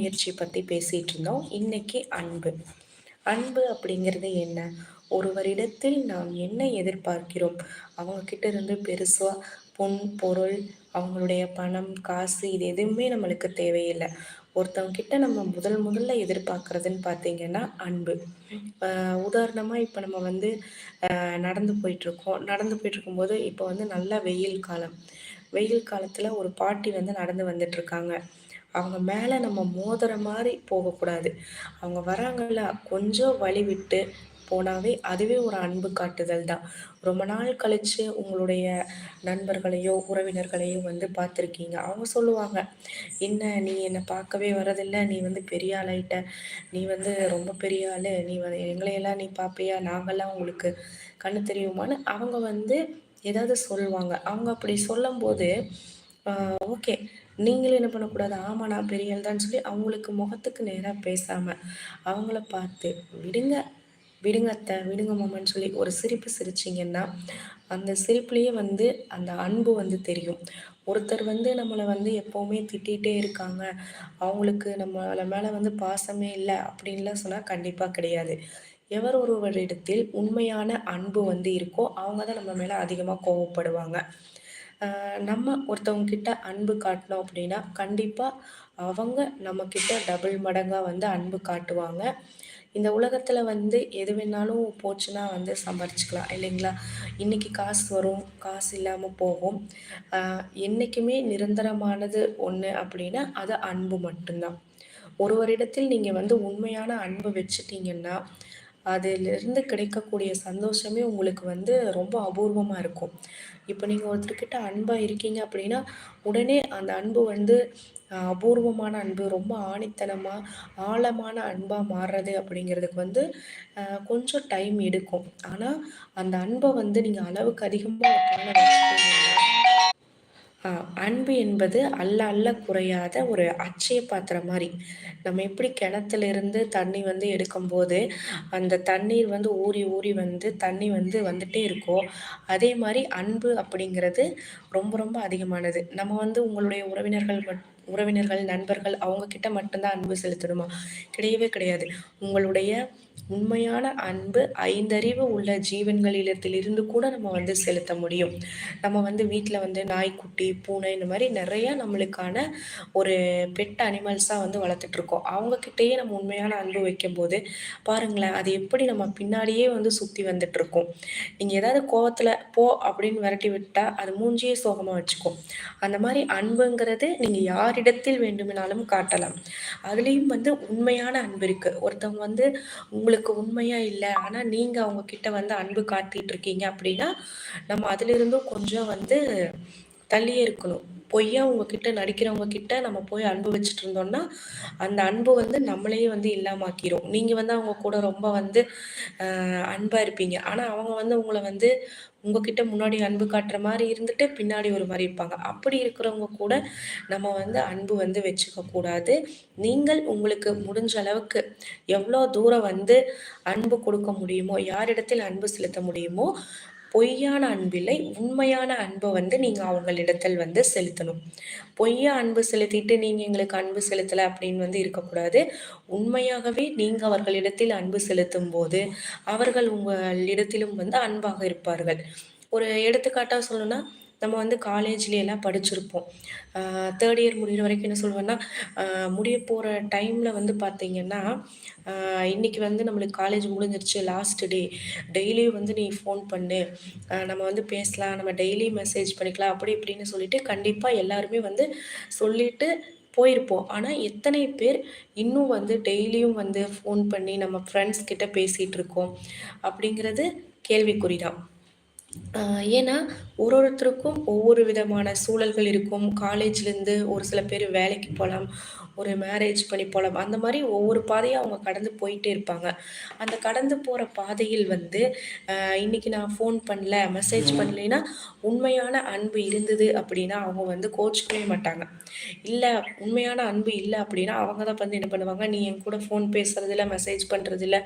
முயற்சி பற்றி பேசிகிட்டு இருந்தோம். இன்றைக்கி அன்பு. அன்பு அப்படிங்கிறது என்ன? ஒருவரிடத்தில் நாம் என்ன எதிர்பார்க்கிறோம்? அவங்கக்கிட்ட இருந்து பெருசாக பொன் பொருள் அவங்களுடைய பணம் காசு இது எதுவுமே நம்மளுக்கு தேவையில்லை. ஒருத்தவங்கிட்ட நம்ம முதல் முதல்ல எதிர்பார்க்குறதுன்னு பார்த்தீங்கன்னா அன்பு. உதாரணமாக இப்போ நம்ம வந்து நடந்து போயிட்டுருக்கோம் நடந்து போயிட்டுருக்கும்போது இப்போ வந்து நல்ல வெயில் காலம். வெயில் காலத்தில் ஒரு பாட்டி வந்து நடந்து வந்துட்டுருக்காங்க அவங்க மேலே நம்ம மோதுற மாதிரி போகக்கூடாது. அவங்க வராங்கல்ல கொஞ்சம் வழி விட்டு போனாவே அதுவே ஒரு அன்பு காட்டுதல் தான். ரொம்ப நாள் கழித்து உங்களுடைய நண்பர்களையோ உறவினர்களையோ வந்து பார்த்துருக்கீங்க. அவங்க சொல்லுவாங்க என்ன நீ என்னை பார்க்கவே வரதில்லை நீ வந்து பெரிய ஆளாயிட்ட. நீ வந்து ரொம்ப பெரிய ஆள். நீ வந்து எங்களையெல்லாம் நீ பார்ப்பியா? நாங்கள்லாம் உங்களுக்கு கண்ணு தெரியுமான்னு அவங்க வந்து ஏதாவது சொல்லுவாங்க. அவங்க அப்படி சொல்லும்போது ஓகே. நீங்களும் என்ன பண்ணக்கூடாது? ஆமாம் நான் பெரிய தான் சொல்லி அவங்களுக்கு முகத்துக்கு நேராக பேசாமல் அவங்கள பார்த்து விடுங்க விடுங்க அத்தை விடுங்க மாமான்னு சொல்லி ஒரு சிரிப்பு சிரிச்சிங்கன்னா அந்த சிரிப்புலேயே வந்து அந்த அன்பு வந்து தெரியும். ஒருத்தர் வந்து நம்மளை வந்து எப்போவுமே திட்டிகிட்டே இருக்காங்க. அவங்களுக்கு நம்மளை மேலே வந்து பாசமே இல்லை அப்படின்லாம் சொன்னால் கண்டிப்பாக கிடையாது. எவர் ஒருவரிடத்தில் உண்மையான அன்பு வந்து இருக்கோ அவங்க தான் நம்ம மேலே அதிகமாக கோவப்படுவாங்க. நம்ம ஒருத்தவங்க கிட்ட அன்பு காட்டினோம் அப்படின்னா கண்டிப்பாக அவங்க நம்மக்கிட்ட டபுள் மடங்காக வந்து அன்பு காட்டுவாங்க. இந்த உலகத்தில் வந்து எது வேணாலும் போச்சுன்னா வந்து சம்பாரிச்சிக்கலாம் இல்லைங்களா? இன்றைக்கி காசு வரும் காசு இல்லாமல் போகும். என்றைக்குமே நிரந்தரமானது ஒன்று அப்படின்னா அது அன்பு மட்டும்தான். ஒருவரிடத்தில் நீங்கள் வந்து உண்மையான அன்பு வச்சுட்டீங்கன்னா அதிலிருந்து கிடைக்கக்கூடிய சந்தோஷமே உங்களுக்கு வந்து ரொம்ப அபூர்வமாக இருக்கும். இப்போ நீங்கள் ஒருத்தர்கிட்ட அன்பாக இருக்கீங்க அப்படின்னா உடனே அந்த அன்பு வந்து அபூர்வமான அன்பு ரொம்ப ஆணித்தனமாக ஆழமான அன்பாக மாறுறது அப்படிங்கிறதுக்கு வந்து கொஞ்சம் டைம் எடுக்கும். ஆனால் அந்த அன்பை வந்து நீங்கள் அளவுக்கு அதிகமாக அன்பு என்பது அல்ல அல்ல குறையாத ஒரு அச்சய பாத்திரம் மாதிரி நம்ம எப்படி கிணத்துலேருந்து தண்ணி வந்து எடுக்கும்போது அந்த தண்ணீர் வந்து ஊறி ஊறி வந்து தண்ணி வந்து வந்துட்டே இருக்கோ அதே மாதிரி அன்பு அப்படிங்கிறது ரொம்ப ரொம்ப அதிகமானது. நம்ம வந்து உங்களுடைய உறவினர்கள் உறவினர்கள் நண்பர்கள் அவங்க கிட்ட மட்டும்தான் அன்பு செலுத்தணுமா? கிடையவே கிடையாது. உங்களுடைய உண்மையான அன்பு ஐந்தறிவு உள்ள ஜீவன்களிடத்திலிருந்து கூட நம்ம வந்து செலுத்த முடியும். நம்ம வந்து வீட்டில் வந்து நாய்க்குட்டி பூனை இந்த மாதிரி நிறையா நம்மளுக்கான ஒரு பெட் அனிமல்ஸாக வந்து வளர்த்துட்ருக்கோம். அவங்கக்கிட்டேயே நம்ம உண்மையான அன்பு வைக்கும்போது பாருங்களேன் அது எப்படி நம்ம பின்னாடியே வந்து சுற்றி வந்துட்ருக்கோம். நீங்கள் ஏதாவது கோவத்தில் போ அப்படின்னு விரட்டி விட்டால் அது மூஞ்சியே சோகமாக வச்சுக்கும். அந்த மாதிரி அன்புங்கிறது நீங்கள் யாரிடத்தில் வேண்டுமானாலும் காட்டலாம். அதுலேயும் வந்து உண்மையான அன்பு இருக்குது ஒருத்தவங்க வந்து உங்களுக்கு உங்களுக்கு உண்மையாக இல்லை ஆனால் நீங்கள் அவங்க கிட்ட வந்து அன்பு காத்திட்டு இருக்கீங்க அப்படின்னா நம்ம அதிலிருந்தும் கொஞ்சம் வந்து தள்ளியே இருக்கணும். பொய்யா உங்ககிட்ட நடிக்கிறவங்க கிட்ட நம்ம போய் அன்பு வச்சுட்டு இருந்தோம்னா அந்த அன்பு வந்து நம்மளையே வந்து இல்லாமாக்கிரும். நீங்கள் வந்து அவங்க கூட ரொம்ப வந்து அன்பாக இருப்பீங்க. ஆனால் அவங்க வந்து உங்களை வந்து உங்ககிட்ட முன்னாடி அன்பு காட்டுற மாதிரி இருந்துட்டு பின்னாடி ஒரு மாதிரி இருப்பாங்க. அப்படி இருக்கிறவங்க கூட நம்ம வந்து அன்பு வந்து வச்சுக்க கூடாது. நீங்கள் உங்களுக்கு முடிஞ்ச அளவுக்கு எவ்வளோ தூரம் வந்து அன்பு கொடுக்க முடியுமோ யாரிடத்தில் அன்பு செலுத்த முடியுமோ பொய்யான அன்பில்லை உண்மையான அன்பை வந்து நீங்கள் அவங்களிடத்தில் வந்து செலுத்தணும். பொய்யா அன்பு செலுத்திட்டு நீங்கள் எங்களுக்கு அன்பு செலுத்தலை அப்படின்னு வந்து இருக்கக்கூடாது. உண்மையாகவே நீங்கள் அவர்களிடத்தில் அன்பு செலுத்தும் போது அவர்கள் உங்களிடத்திலும் வந்து அன்பாக இருப்பார்கள். ஒரு எடுத்துக்காட்டாக சொல்லணும்னா நம்ம வந்து காலேஜ்லேயெல்லாம் படிச்சிருப்போம். தேர்ட் இயர் முடிகிற வரைக்கும் என்ன சொல்லுவேன்னா முடிய போகிற டைமில் வந்து பார்த்திங்கன்னா இன்றைக்கி வந்து நம்மளுக்கு காலேஜ் முடிஞ்சிருச்சு லாஸ்ட் டே டெய்லியும் வந்து நீ ஃபோன் பண்ணு. நம்ம வந்து பேசலாம் நம்ம டெய்லி மெசேஜ் பண்ணிக்கலாம் அப்படி இப்படின்னு சொல்லிட்டு கண்டிப்பாக எல்லாருமே வந்து சொல்லிட்டு போயிருப்போம். ஆனால் எத்தனை பேர் இன்னும் வந்து டெய்லியும் வந்து ஃபோன் பண்ணி நம்ம ஃப்ரெண்ட்ஸ் கிட்ட பேசிகிட்டு இருக்கோம் அப்படிங்கிறது கேள்விக்குறி தான் ஏன்னா ஒரு ஒருத்தருக்கும் ஒவ்வொரு விதமான சூழல்கள் இருக்கும். காலேஜ்லேருந்து ஒரு சில பேர் வேலைக்கு போகலாம். ஒரு மேரேஜ் பண்ணி போகலாம் அந்த மாதிரி ஒவ்வொரு பாதையும் அவங்க கடந்து போயிட்டே இருப்பாங்க. அந்த கடந்து போகிற பாதையில் வந்து இன்றைக்கி நான் ஃபோன் பண்ணல மெசேஜ் பண்ணலைன்னா உண்மையான அன்பு இருந்தது அப்படின்னா அவங்க வந்து கோச்சிக்கவே மாட்டாங்க. இல்லை உண்மையான அன்பு இல்லை அப்படின்னா அவங்க தான் வந்து என்ன பண்ணுவாங்க நீ என் கூட ஃபோன் பேசுறதில்ல மெசேஜ் பண்ணுறதில்ல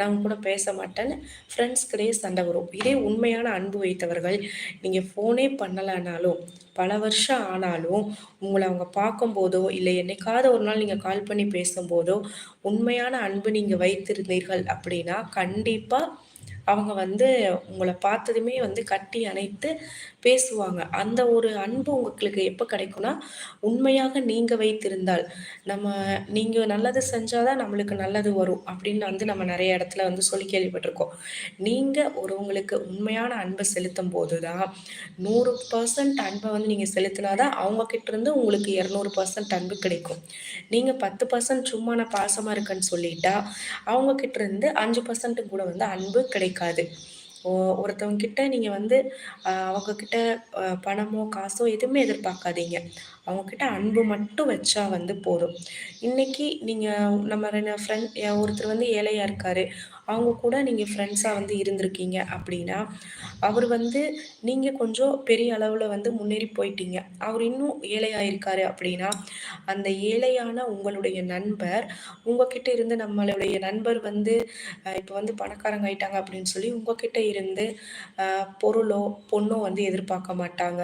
நான் கூட பேச மாட்டேன்னு ஃப்ரெண்ட்ஸ்கிட்டே சண்டை வரும். இதே உண்மையான அன்பு வைத்தவர்கள் நீங்கள் ஃபோனே பண்ணலைனாலும் பல வருஷம் ஆனாலும் உங்களை அவங்க பார்க்கும்போதோ இல்லை என்னைக்காவது ஒரு நாள் நீங்கள் கால் பண்ணி பேசும்போதோ, உண்மையான அன்பு நீங்கள் வைத்திருந்தீர்கள் அப்படின்னா, கண்டிப்பாக அவங்க வந்து உங்களை பார்த்ததுமே வந்து கட்டி அணைத்து பேசுவாங்க. அந்த ஒரு அன்பு உங்களுக்கு எப்போ கிடைக்கும்னா, உண்மையாக நீங்கள் வைத்திருந்தால். நம்ம நீங்கள் நல்லது செஞ்சா தான் நம்மளுக்கு நல்லது வரும் அப்படின்னு வந்து நம்ம நிறைய இடத்துல வந்து சொல்லி கேள்விப்பட்டிருக்கோம் நீங்கள் ஒருவங்களுக்கு உண்மையான அன்பை செலுத்தும் போது தான் நூறு பர்சன்ட் அன்பை வந்து நீங்கள் செலுத்தினா தான் இருந்து உங்களுக்கு 200% அன்பு கிடைக்கும். நீங்கள் பத்து பர்சன்ட் சும்மா நான் இருக்குன்னு இருக்கேன்னு சொல்லிட்டா, அவங்கக்கிட்ட இருந்து அஞ்சு பர்சன்ட்டு கூட வந்து அன்பு கிடைக்கும் இருக்காது ஒருத்தவங்க கிட்ட நீங்கள் வந்து அவங்கக்கிட்ட பணமோ, காசோ எதுவுமே எதிர்பார்க்காதீங்க. அவங்கக்கிட்ட அன்பு மட்டும் வச்சா வந்து போதும். இன்னைக்கு நீங்கள் நம்ம 2 ஃப்ரெண்ட் ஒருத்தர் வந்து ஏழையாக இருக்காரு. அவங்க கூட நீங்கள் ஃப்ரெண்ட்ஸாக வந்து இருந்திருக்கீங்க அப்படின்னா, அவர் வந்து நீங்கள் கொஞ்சம் பெரிய அளவில் வந்து முன்னேறி போயிட்டீங்க. அவர் இன்னும் ஏழையாக இருக்காரு அப்படின்னா, அந்த ஏழையான உங்களுடைய நண்பர் உங்ககிட்ட இருந்து நம்மளுடைய நண்பர் வந்து இப்போ வந்து பணக்காரங்க ஆயிட்டாங்க அப்படின்னு சொல்லி உங்ககிட்ட இருந்து பொருளோ, பொண்ணோ வந்து எதிர்பார்க்க மாட்டாங்க.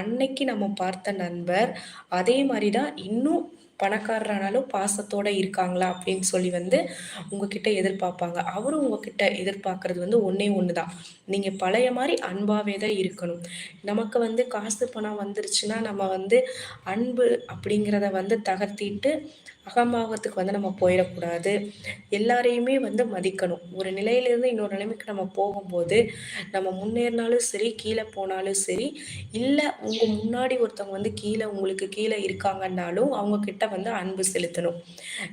அன்னைக்கு நம்ம பார்த்த நண்பர், அதே மாதிரி தான் இன்னும் பணக்காரரானாலும் பாசத்தோட இருக்காங்களா அப்படின்னு சொல்லி வந்து உங்ககிட்ட எதிர்பார்ப்பாங்க. அவரும் உங்ககிட்ட எதிர்பார்க்கறது வந்து ஒன்றே ஒன்று தான். நீங்கள் பழைய மாதிரி அன்பாவே தான் இருக்கணும். நமக்கு வந்து காசு, பணம் வந்துருச்சுன்னா, நம்ம வந்து அன்பு அப்படிங்கிறத வந்து தகர்த்திட்டு, அகம்பாவத்துக்கு வந்து நம்ம போயிடக்கூடாது எல்லாரையுமே வந்து மதிக்கணும். ஒரு நிலையிலிருந்து இன்னொரு நிலைமைக்கு நம்ம போகும்போது, நம்ம முன்னேறினாலும் சரி, கீழே போனாலும் சரி, இல்லை உங்கள் முன்னாடி ஒருத்தவங்க வந்து கீழே உங்களுக்கு கீழே இருக்காங்கன்னாலும், அவங்க கிட்ட வந்து அன்பு செலுத்தணும்.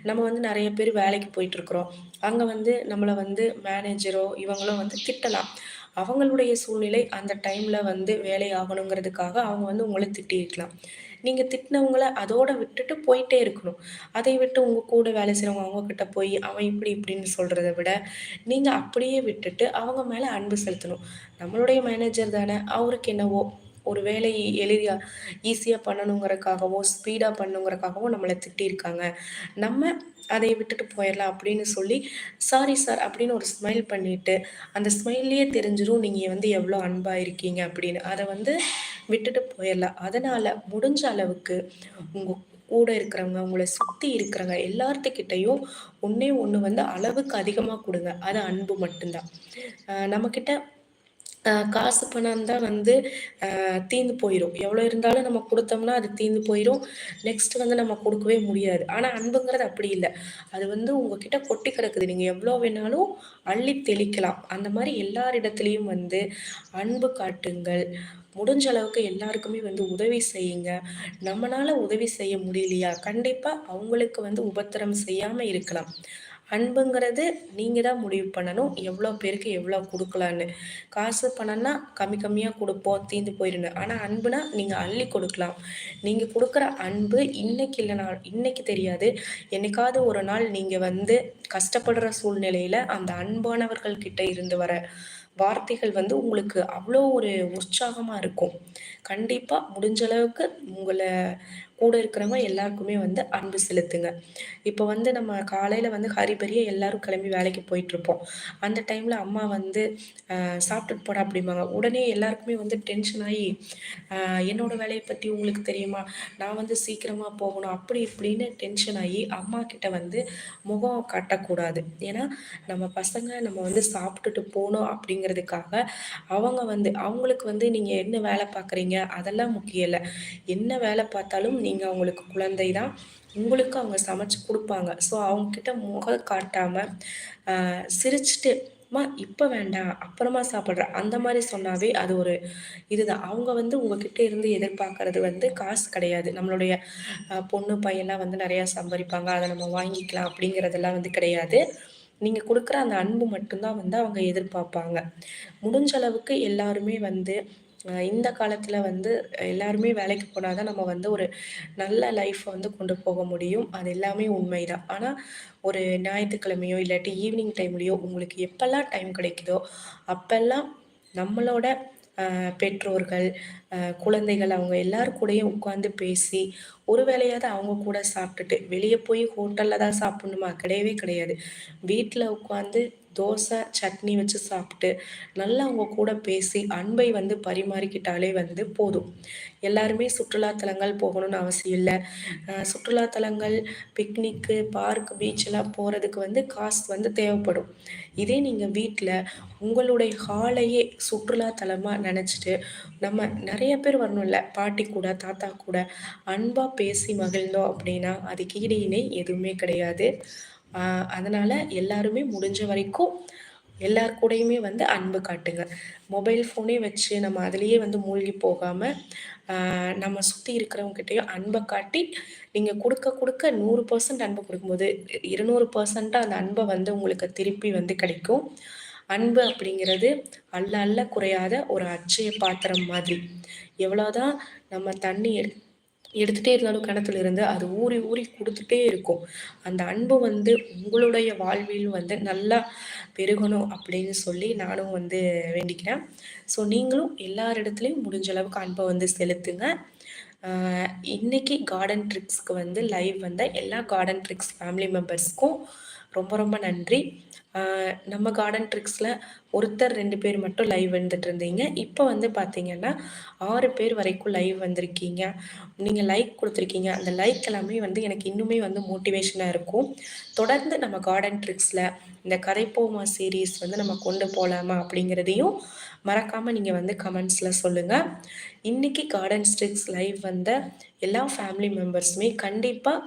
நம்ம வந்து நிறைய பேர் வேலைக்கு போயிட்டுருக்குறோம். அங்க வந்து நம்மளை வந்து மேனேஜரோ, இவங்களோ வந்து திட்டலாம். அவங்களுடைய சூழ்நிலை அந்த டைம்ல வந்து வேலை ஆகணுங்கிறதுக்காக அவங்க வந்து உங்களை திட்டிருக்கலாம் நீங்க திட்டினவங்கள அதோட விட்டுட்டு போயிட்டே இருக்கணும். அதை விட்டு உங்க கூட வேலை செய்கிறவங்க அவங்க கிட்ட போய், அவன் இப்படி இப்படின்னு சொல்றத விட, நீங்க அப்படியே விட்டுட்டு அவங்க மேல அன்பு செலுத்தணும். நம்மளுடைய மேனேஜர் தானே, அவருக்கு என்னவோ ஒரு வேலையை எளிதாக ஈஸியாக பண்ணணுங்கிறக்காகவோ, ஸ்பீடாக பண்ணுங்கிறக்காகவோ நம்மளை திட்டியிருக்காங்க. நம்ம அதை விட்டுட்டு போயிடலாம் அப்படின்னு சொல்லி, "சாரி சார்" அப்படின்னு ஒரு ஸ்மைல் பண்ணிட்டு, அந்த ஸ்மைல்லையே தெரிஞ்சிடும் நீங்கள் வந்து எவ்வளோ அன்பாக இருக்கீங்க அப்படின்னு. அதை வந்து விட்டுட்டு போயிடலாம் அதனால் முடிஞ்ச அளவுக்கு உங்கள் கூட இருக்கிறவங்க, உங்களை சுற்றி இருக்கிறவங்க எல்லாத்துக்கிட்டையும் ஒன்றே ஒன்று வந்து அளவுக்கு அதிகமாக கொடுங்க அது அன்பு மட்டும்தான் நம்மக்கிட்ட காசு பணம் தான் வந்து தீந்து தீர்ந்து எவ்வளோ இருந்தாலும் நம்ம கொடுத்தோம்னா அது தீர்ந்து போயிடும் நெக்ஸ்ட் வந்து நம்ம கொடுக்கவே முடியாது. ஆனால் அன்புங்கிறது அப்படி இல்லை அது வந்து உங்ககிட்ட கொட்டி கிடக்குது. நீங்கள் எவ்வளோ வேணாலும் அள்ளி தெளிக்கலாம். அந்த மாதிரி எல்லாரிடத்திலயும் வந்து அன்பு காட்டுங்கள். முடிஞ்ச அளவுக்கு எல்லாருக்குமே வந்து உதவி செய்யுங்க. நம்மனால உதவி செய்ய முடியலையா? கண்டிப்பாக அவங்களுக்கு வந்து உபத்திரம் செய்யாமல் இருக்கலாம். அன்புங்கிறது நீங்கள் தான் முடிவு பண்ணணும். எவ்வளோ பேருக்கு எவ்வளோ கொடுக்கலான்னு காசு, பணம்னா கம்மி கம்மியாக கொடுப்போம் தீர்ந்து போயிடணும் ஆனால் அன்புனா நீங்கள் அள்ளி கொடுக்கலாம். நீங்கள் கொடுக்குற அன்பு இன்னைக்கு இல்லைனா இன்னைக்கு தெரியாது. என்னைக்காவது ஒரு நாள் நீங்கள் வந்து கஷ்டப்படுற சூழ்நிலையில் அந்த அன்பானவர்கள் கிட்ட இருந்து வர வார்த்தைகள் வந்து உங்களுக்கு அவ்வளோ ஒரு உற்சாகமாக இருக்கும். கண்டிப்பா முடிஞ்ச அளவுக்கு உங்களை கூட இருக்கிறவங்க எல்லாருக்குமே வந்து அன்பு செலுத்துங்க. இப்போ வந்து நம்ம காலையில் வந்து ஹரிபரியா எல்லாரும் கிளம்பி வேலைக்கு போயிட்டுருப்போம். அந்த டைமில் அம்மா வந்து "சாப்பிட்டுட்டு போட அப்படிம்பாங்க. உடனே எல்லாருக்குமே வந்து டென்ஷன் ஆகி என்னோடய "என்னோட பற்றி உங்களுக்கு தெரியுமா? நான் வந்து சீக்கிரமாக போகணும்." அப்படி இப்படின்னு டென்ஷன் ஆகி அம்மா கிட்ட வந்து முகம் காட்டக்கூடாது. ஏன்னா, நம்ம பசங்க நம்ம வந்து சாப்பிட்டுட்டு போகணும் அப்படிங்கிறதுக்காக, அவங்க வந்து அவங்களுக்கு வந்து நீங்கள் என்ன வேலை பார்க்குறீங்க? அதெல்லாம் முக்கியம் இல்லை என்ன வேலை பார்த்தாலும் நீங்கள் அவங்களுக்கு குழந்தை தான். உங்களுக்கு அவங்க சமைச்சு கொடுப்பாங்க ஸோ அவங்கக்கிட்ட முகம் காட்டாமல் சிரிச்சுட்டு, "அம்மா இப்போ வேண்டாம், அப்புறமா சாப்பிட்ற அந்த மாதிரி சொன்னாவே அது ஒரு இதுதான். அவங்க வந்து உங்ககிட்ட இருந்து எதிர்பார்க்கறது வந்து காசு கிடையாது. நம்மளுடைய பொண்ணு, பையன்லாம் வந்து நிறையா சம்பாரிப்பாங்க. அதை நம்ம வாங்கிக்கலாம் அப்படிங்கிறதெல்லாம் வந்து கிடையாது. நீங்கள் கொடுக்குற அந்த அன்பு மட்டும்தான் வந்து அவங்க எதிர்பார்ப்பாங்க. முடிஞ்ச அளவுக்கு எல்லாருமே வந்து இந்த காலத்தில் வந்து எல்லாருமே வேலைக்கு போனால் தான் நம்ம வந்து ஒரு நல்ல லைஃப்பை வந்து கொண்டு போக முடியும். அது எல்லாமே உண்மைதான். ஆனால் ஒரு ஞாயிற்றுக்கிழமையோ இல்லாட்டி ஈவினிங் டைம்லேயோ உங்களுக்கு எப்பெல்லாம் டைம் கிடைக்குதோ, அப்பெல்லாம் நம்மளோட பெற்றோர்கள், குழந்தைகள் அவங்க எல்லார் கூடயும் உட்காந்து பேசி, ஒரு வேலையாவது அவங்க கூட சாப்பிட்டுட்டு, வெளியே போய் ஹோட்டலில் தான் சாப்பிடணுமா? கிடையவே கிடையாது. வீட்டில் உட்காந்து தோசை சட்னி வச்சு சாப்பிட்டு நல்லா அவங்க கூட பேசி அன்பை வந்து பரிமாறிக்கிட்டாலே வந்து போதும். எல்லாருமே சுற்றுலாத்தலங்கள் போகணும்னு அவசியம் இல்லை. சுற்றுலாத்தலங்கள் பிக்னிக்கு பார்க் பீச்செல்லாம் போகிறதுக்கு வந்து காசு வந்து தேவைப்படும். இதே நீங்கள் வீட்டில் உங்களுடைய ஹாலையே சுற்றுலாத்தலமாக நினச்சிட்டு நம்ம நிறைய பேர் வரணும்ல. பாட்டி கூட தாத்தா கூட அன்பாக பேசி மகிழ்ந்தோம் அப்படின்னா அதுக்கு ஈடு இணை எதுவுமே கிடையாது. அதனால் எல்லாருமே முடிஞ்ச வரைக்கும் எல்லார் கூடயுமே வந்து அன்பு காட்டுங்க. மொபைல் ஃபோனே வச்சு நம்ம அதுலேயே வந்து மூழ்கி போகாமல் நம்ம சுற்றி இருக்கிறவங்ககிட்டயும் அன்பை காட்டி நீங்கள் கொடுக்க கொடுக்க நூறு பர்சன்ட் அன்பை கொடுக்கும்போது இருநூறு பர்சண்ட்டாக அந்த அன்பை வந்து உங்களுக்கு திருப்பி வந்து கிடைக்கும். அன்பு அப்படிங்கிறது அல்ல அல்ல குறையாத ஒரு அச்சய பாத்திரம் மாதிரி. எவ்வளோதான் நம்ம தண்ணி எடுத்துகிட்டே இருந்தாலும் கிணத்துல இருந்து அது ஊறி ஊறி கொடுத்துட்டே இருக்கும். அந்த அன்பு வந்து உங்களுடைய வாழ்வில் வந்து நல்லா பெருகணும் அப்படின்னு சொல்லி நானும் வந்து வேண்டிக்கிறேன். ஸோ நீங்களும் எல்லாரிடத்துலையும் முடிஞ்ச அளவுக்கு அன்பை வந்து செலுத்துங்க. இன்னைக்கு கார்டன் ட்ரிக்ஸ்க்கு வந்து லைவ் வந்த எல்லா கார்டன் ட்ரிக்ஸ் ஃபேமிலி மெம்பர்ஸ்க்கும் ரொம்ப ரொம்ப நன்றி. நம்ம கார்டன் ட்ரிக்ஸில் ஒருத்தர் ரெண்டு பேர் மட்டும் லைவ் வந்துட்டு இருந்தீங்க. இப்போ வந்து பார்த்தீங்கன்னா ஆறு பேர் வரைக்கும் லைவ் வந்திருக்கீங்க. நீங்கள் லைக் கொடுத்துருக்கீங்க. அந்த லைக் எல்லாமே வந்து எனக்கு இன்னுமே வந்து மோட்டிவேஷனாக இருக்கும். தொடர்ந்து நம்ம கார்டன் ட்ரிக்ஸில் இந்த கதைப்போமா சீரீஸ் வந்து நம்ம கொண்டு போகலாமா அப்படிங்கிறதையும் மறக்காமல் நீங்கள் வந்து கமெண்ட்ஸில் சொல்லுங்கள் இன்றைக்கி கார்டன் ஸ்ட்ரிக்ஸ் லைவ் வந்த எல்லா ஃபேமிலி மெம்பர்ஸுமே கண்டிப்பாக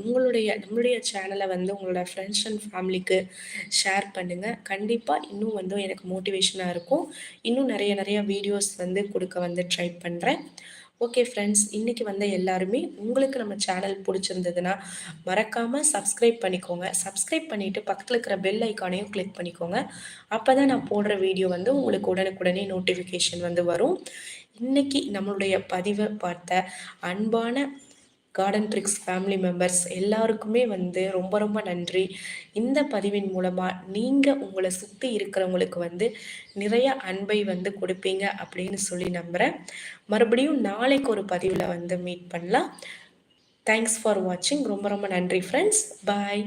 உங்களுடைய நம்மளுடைய சேனலை வந்து உங்களோட ஃப்ரெண்ட்ஸ் அண்ட் ஃபேமிலிக்கு ஷேர் பண்ணுங்கள் கண்டிப்பாக இன்னும் வந்து எனக்கு மோட்டிவேஷனாக இருக்கும். இன்னும் நிறைய நிறைய வீடியோஸ் வந்து கொடுக்க வந்து ட்ரை பண்ணுறேன் ஓகே ஃப்ரெண்ட்ஸ் இன்றைக்கி வந்த எல்லாருமே உங்களுக்கு நம்ம சேனல் பிடிச்சிருந்ததுன்னா மறக்காமல் சப்ஸ்கிரைப் பண்ணிக்கோங்க. சப்ஸ்கிரைப் பண்ணிவிட்டு பக்கத்தில் இருக்கிற பெல் ஐக்கானையும் கிளிக் பண்ணிக்கோங்க. அப்போ தான் நான் போடுற வீடியோ வந்து உங்களுக்கு உடனுக்குடனே நோட்டிஃபிகேஷன் வந்து வரும். இன்றைக்கி நம்மளுடைய பதிவை பார்த்த அன்பான கார்டன் ட்ரிக்ஸ் ஃபேமிலி மெம்பர்ஸ் எல்லாருக்குமே வந்து ரொம்ப ரொம்ப நன்றி. இந்த பதிவின் மூலமாக நீங்கள் உங்களை சுற்றி இருக்கிறவங்களுக்கு வந்து நிறைய அன்பை வந்து கொடுப்பீங்க அப்படின்னு சொல்லி நம்புகிறேன் மறுபடியும் நாளைக்கு ஒரு பதிவில் வந்து மீட் பண்ணலாம். தேங்க்ஸ் ஃபார் வாட்சிங் ரொம்ப ரொம்ப நன்றி ஃப்ரெண்ட்ஸ் பாய்